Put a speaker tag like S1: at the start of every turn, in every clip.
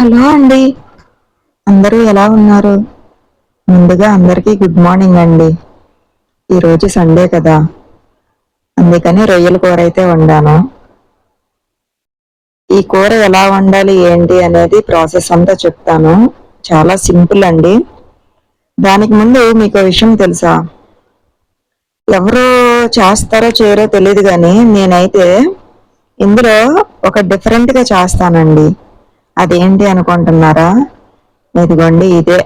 S1: Hello అండి. అందరూ ఎలా ఉన్నారు? ముందుగా అందరికీ గుడ్ మార్నింగ్ అండి. ఈరోజు సండే కదా. అందుకని రొయ్యల కూర అయితే వండాను. ఈ కూర ఎలా వండాలి ఏంటి అనేది ప్రాసెస్ అంతా చెప్తాను. చాలా సింపుల్ అండి. దానికి ముందు మీకు విషయం తెలుసా? ఎవరు చేస్తారో చేయరో తెలియదు కానీ నేనైతే ఇందులో ఒక డిఫరెంట్గా చేస్తానండి. అదేంటి అనుకుంటున్నారా? ఇదిగోండి ఇదే.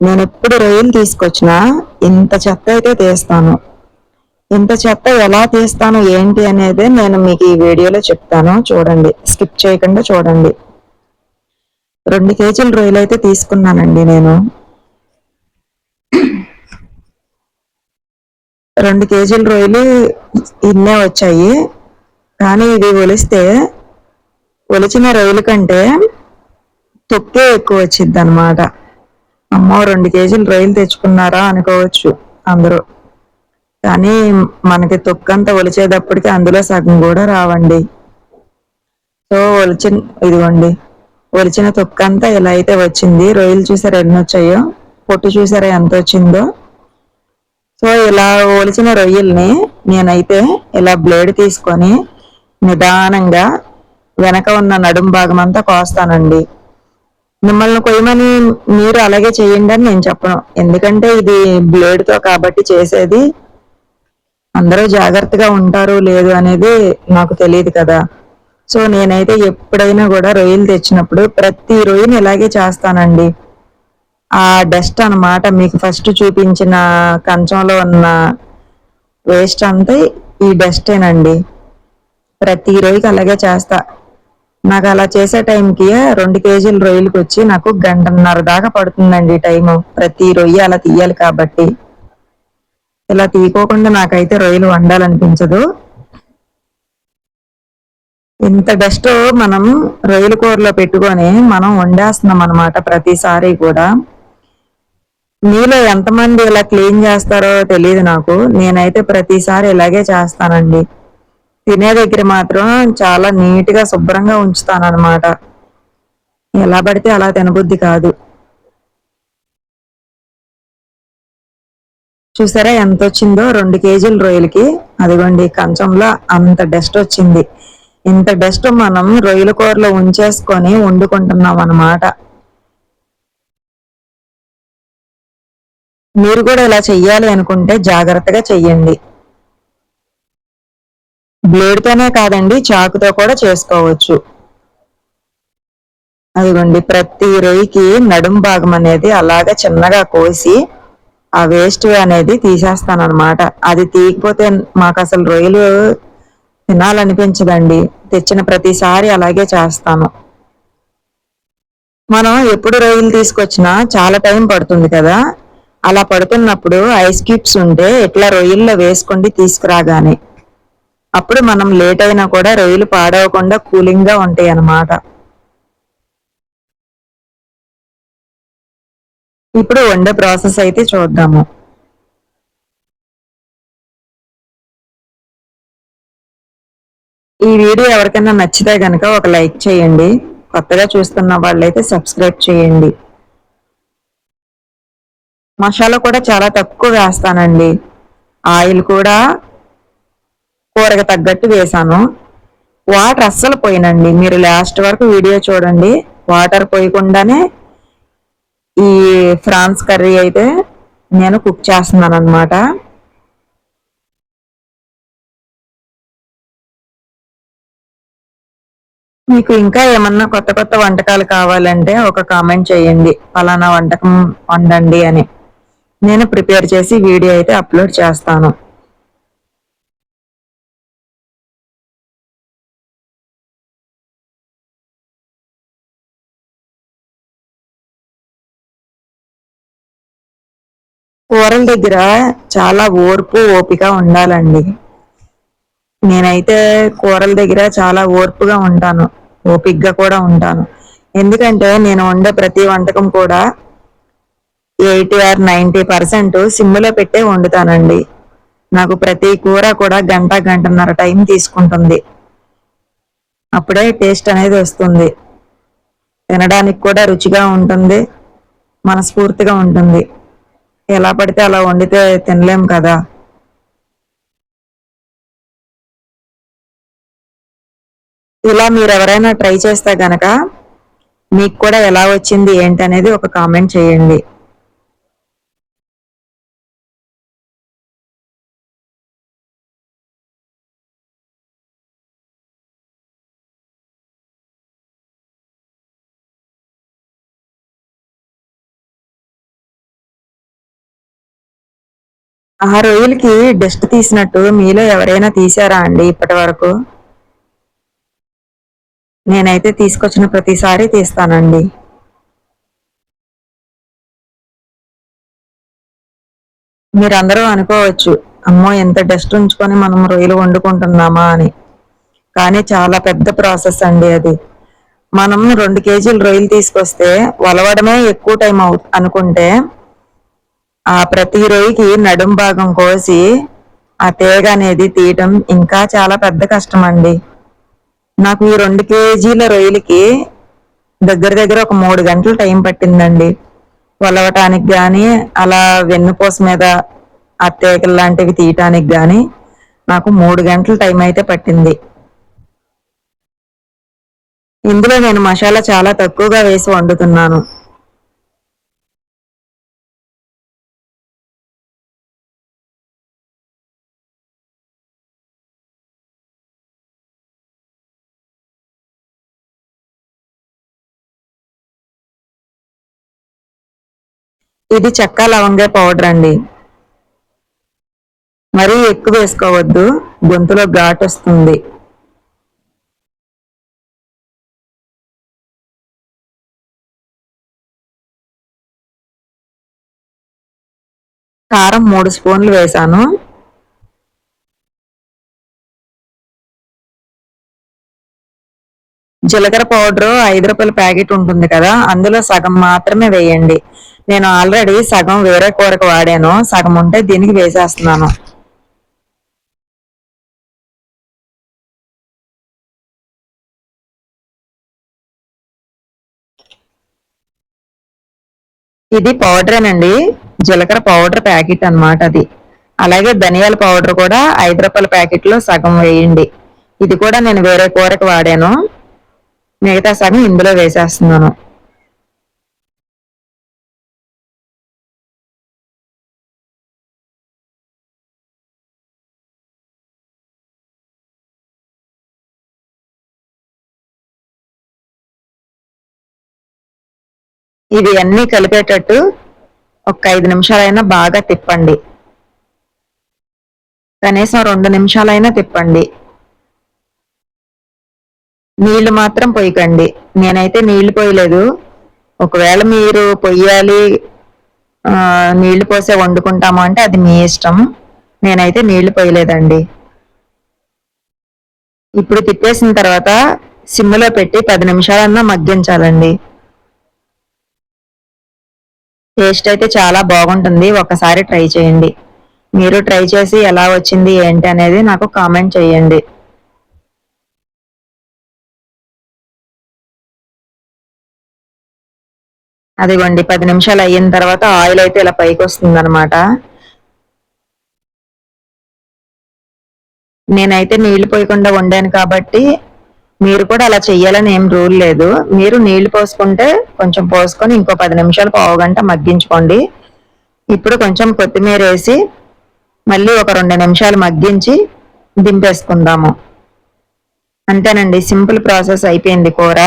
S1: నేను ఎప్పుడు రొయ్యలు తీసుకొచ్చినా ఇంత చెత్త అయితే తీస్తాను. ఇంత చెత్త ఎలా తీస్తాను ఏంటి అనేది నేను మీకు ఈ వీడియోలో చెప్తాను. చూడండి. స్కిప్ చేయకుండా చూడండి. రెండు కేజీల రొయ్యలు అయితే తీసుకున్నానండి నేను. రెండు కేజీల రొయ్యలు ఇన్నే వచ్చాయి. కానీ ఇవి ఒలిస్తే ఒలిచిన రొయ్యల కంటే తొక్కే ఎక్కువ వచ్చింది అనమాట అమ్మో రెండు కేజీలు రొయ్యలు తెచ్చుకున్నారా అనుకోవచ్చు అందరూ. కానీ మనకి తొక్కంతా ఒలిచేటప్పటికి అందులో సగం కూడా రావండి. సో ఒలిచిన ఇదిగోండి. ఒలిచిన తొక్కంతా ఇలా అయితే వచ్చింది రొయ్యలు చూసారా ఎన్ని వచ్చాయో పొట్టు చూసారా ఎంత వచ్చిందో. సో ఇలా ఒలిచిన రొయ్యల్ని నేనైతే ఇలా బ్లేడ్ తీసుకొని నిదానంగా వెనక ఉన్న నడుం భాగం అంతా కోస్తానండి. మిమ్మల్ని కొయ్యమని మీరు అలాగే చేయండి అని నేను చెప్పను. ఎందుకంటే ఇది బ్లేడ్తో కాబట్టి చేసేది అందరూ జాగ్రత్తగా ఉంటారు లేదు అనేది నాకు తెలియదు కదా. సో నేనైతే ఎప్పుడైనా కూడా రొయ్యలు తెచ్చినప్పుడు ప్రతి రొయ్యని ఇలాగే చేస్తానండి. ఆ డస్ట్ అనమాట మీకు ఫస్ట్ చూపించిన కంచంలో ఉన్న వేస్ట్ అంతా ఈ డస్టేనండి. ప్రతి రొయ్యకి అలాగే చేస్తా. నాకు అలా చేసే టైంకి రెండు కేజీలు రొయ్యలకి వచ్చి నాకు గంటన్నర దాకా పడుతుందండి టైము. ప్రతి రొయ్య అలా తీయాలి కాబట్టి. ఇలా తీయకోకుండా నాకైతే రొయ్యలు వండాలనిపించదు. ఇంత డస్ట్ మనం రొయ్యల కూరలో పెట్టుకొని మనం వండేస్తున్నాం అనమాట ప్రతిసారి కూడా. మీలో ఎంతమంది ఇలా క్లీన్ చేస్తారో తెలియదు నాకు. నేనైతే ప్రతిసారి ఇలాగే చేస్తానండి. తినే దగ్గర మాత్రం చాలా నీట్గా శుభ్రంగా ఉంచుతాను అనమాట ఎలా పడితే అలా తినబుద్ధి కాదు. చూసారా ఎంత వచ్చిందో రెండు కేజీల రొయ్యలకి. అదిగోండి కంచంలో అంత డస్ట్ వచ్చింది. ఇంత డస్ట్ మనం రొయ్యల కూరలో ఉంచేసుకొని వండుకుంటున్నాం అన్నమాట మీరు కూడా ఇలా చెయ్యాలి అనుకుంటే జాగ్రత్తగా చెయ్యండి. బ్లేడ్ తోనే కాదండి చాకుతో కూడా చేసుకోవచ్చు. అదిగోండి ప్రతి రొయ్యకి నడుం భాగం అనేది అలాగా చిన్నగా కోసి ఆ వేస్ట్ అనేది తీసేస్తాను అనమాట అది తీయకపోతే మాకు అసలు రొయ్యలు తినాలనిపించదండి. తెచ్చిన ప్రతిసారి అలాగే చేస్తాను. మనం ఎప్పుడు రొయ్యలు తీసుకొచ్చినా చాలా టైం పడుతుంది కదా. అలా పడుతున్నప్పుడు ఐస్ క్యూబ్స్ ఉంటే ఇట్లా రొయ్యల్లో వేసుకోండి తీసుకురాగానే. అప్పుడు మనం లేట్ అయినా కూడా రొయ్యలు పాడవకుండా కూలింగ్గా ఉంటాయి అన్నమాట. ఇప్పుడు వండే ప్రాసెస్ అయితే చూద్దాము. ఈ వీడియో ఎవరికైనా నచ్చితే గనక ఒక లైక్ చేయండి. కొత్తగా చూస్తున్న వాళ్ళైతే సబ్స్క్రైబ్ చేయండి. మసాలా కూడా చాలా తక్కువ వేస్తానండి. ఆయిల్ కూడా కూరకు తగ్గట్టు వేసాను వాటర్ అస్సలు పోయినండి. మీరు లాస్ట్ వరకు వీడియో చూడండి. వాటర్ పోయకుండానే ఈ ఫ్రాన్స్ కర్రీ అయితే నేను కుక్ చేస్తున్నాను అనమాట మీకు ఇంకా ఏమన్నా కొత్త కొత్త వంటకాలు కావాలంటే ఒక కామెంట్ చేయండి. ఫలానా వంటకం వండండి అని. నేను ప్రిపేర్ చేసి వీడియో అయితే అప్లోడ్ చేస్తాను. కూరల దగ్గర చాలా ఓర్పు ఓపిక ఉండాలండి. నేనైతే కూరల దగ్గర చాలా ఓర్పుగా ఉంటాను ఓపిగ్గా కూడా ఉంటాను. ఎందుకంటే నేను వండే ప్రతి వంటకం కూడా ఎయిటీ ఆర్ నైంటీ పర్సెంట్ సిమ్లో పెట్టే వండుతానండి. నాకు ప్రతి కూర కూడా గంట గంటన్నర టైం తీసుకుంటుంది. అప్పుడే టేస్ట్ అనేది వస్తుంది. తినడానికి కూడా రుచిగా ఉంటుంది మనస్ఫూర్తిగా ఉంటుంది. ఎలా పడితే అలా వండితే తినలేం కదా. ఇలా మీరు ఎవరైనా ట్రై చేస్తే గనక మీకు కూడా ఎలా వచ్చింది ఏంటి అనేది ఒక కామెంట్ చేయండి. ఆ రొయ్యలకి డస్ట్ తీసినట్టు మీలో ఎవరైనా తీసారా అండి ఇప్పటి వరకు? నేనైతే తీసుకొచ్చిన ప్రతిసారి తీస్తానండి. మీరందరూ అనుకోవచ్చు అమ్మో ఎంత డస్ట్ ఉంచుకొని మనం రొయ్యలు వండుకుంటున్నామా అని. కానీ చాలా పెద్ద ప్రాసెస్ అండి అది. మనం రెండు కేజీలు రొయ్యలు తీసుకొస్తే వలవడమే ఎక్కువ టైం అవు అనుకుంటే ఆ ప్రతి రొయ్యకి నడుం భాగం కోసి ఆ తేగ అనేది తీయటం ఇంకా చాలా పెద్ద కష్టం అండి నాకు ఈ రెండు కేజీల రొయ్యలకి దగ్గర దగ్గర ఒక మూడు గంటలు టైం పట్టిందండి. కొలవటానికి కానీ అలా వెన్నుపూస మీద ఆ తీగలు లాంటివి తీయటానికి కానీ నాకు మూడు గంటల టైం అయితే పట్టింది. ఇందులో నేను మసాలా చాలా తక్కువగా వేసి వండుతున్నాను. ఇది చెక్క లవంగాయ పౌడర్ అండి. మరీ ఎక్కువ వేసుకోవద్దు గొంతులో ఘాట్ వస్తుంది. కారం మూడు స్పూన్లు వేశాను జీలకర్ర పౌడర్ ఐదు రూపాయల ప్యాకెట్ ఉంటుంది కదా అందులో సగం మాత్రమే వేయండి. నేను ఆల్రెడీ సగం వేరే కూరకు వాడాను సగం ఉంటే దీనికి వేసేస్తున్నాను. ఇది పౌడరేనండి జీలకర్ర పౌడర్ ప్యాకెట్ అనమాట అది. అలాగే ధనియాల పౌడర్ కూడా ఐదు రూపాయల ప్యాకెట్లో సగం వేయండి. ఇది కూడా నేను వేరే కూరకు వాడాను. మిగతా సగం ఇందులో వేసేస్తున్నాను. ఇవి అన్నీ కలిపేటట్టు ఒక ఐదు నిమిషాలైనా బాగా తిప్పండి. కనీసం రెండు నిమిషాలైనా తిప్పండి. నీళ్ళు మాత్రం పొయ్యకండి నేనైతే నీళ్ళు పోయలేదు. ఒకవేళ మీరు పొయ్యాలి నీళ్ళు పోసే వండుకుంటాము అంటే అది మీ ఇష్టం. నేనైతే నీళ్ళు పోయలేదండి. ఇప్పుడు తిప్పేసిన తర్వాత సిమ్లో పెట్టి పది నిమిషాలన్నా మగ్గించాలండి. టేస్ట్ అయితే చాలా బాగుంటుంది. ఒకసారి ట్రై చేయండి. మీరు ట్రై చేసి ఎలా వచ్చింది ఏంటి అనేది నాకు కామెంట్ చేయండి. అదిగోండి పది నిమిషాలు అయిన తర్వాత ఆయిల్ అయితే ఇలా పైకి వస్తుంది అనమాట నేనైతే నీళ్ళు పోయకుండా వండాను కాబట్టి మీరు కూడా అలా చెయ్యాలని ఏం రూల్ లేదు. మీరు నీళ్ళు పోసుకుంటే కొంచెం పోసుకొని ఇంకో పది నిమిషాలు పావు గంట మగ్గించుకోండి. ఇప్పుడు కొంచెం కొత్తిమీర వేసి మళ్ళీ ఒక రెండు నిమిషాలు మగ్గించి దింపేసుకుందాము. అంతేనండి సింపుల్ ప్రాసెస్ అయిపోయింది కూర.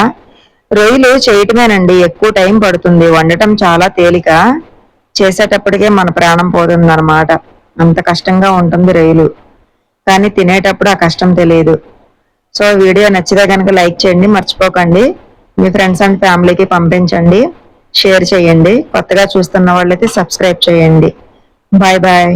S1: రొయ్యలు చేయటమేనండి. ఎక్కువ టైం పడుతుంది. వండటం చాలా తేలిక. చేసేటప్పటికే మన ప్రాణం పోతుంది అనమాట అంత కష్టంగా ఉంటుంది రొయ్యలు. కానీ తినేటప్పుడు ఆ కష్టం తెలియదు. సో వీడియో నచ్చితే కనుక లైక్ చేయండి. మర్చిపోకండి. మీ ఫ్రెండ్స్ అండ్ ఫ్యామిలీకి పంపించండి. షేర్ చేయండి. కొత్తగా చూస్తున్న వాళ్ళైతే సబ్స్క్రైబ్ చేయండి. Bye bye.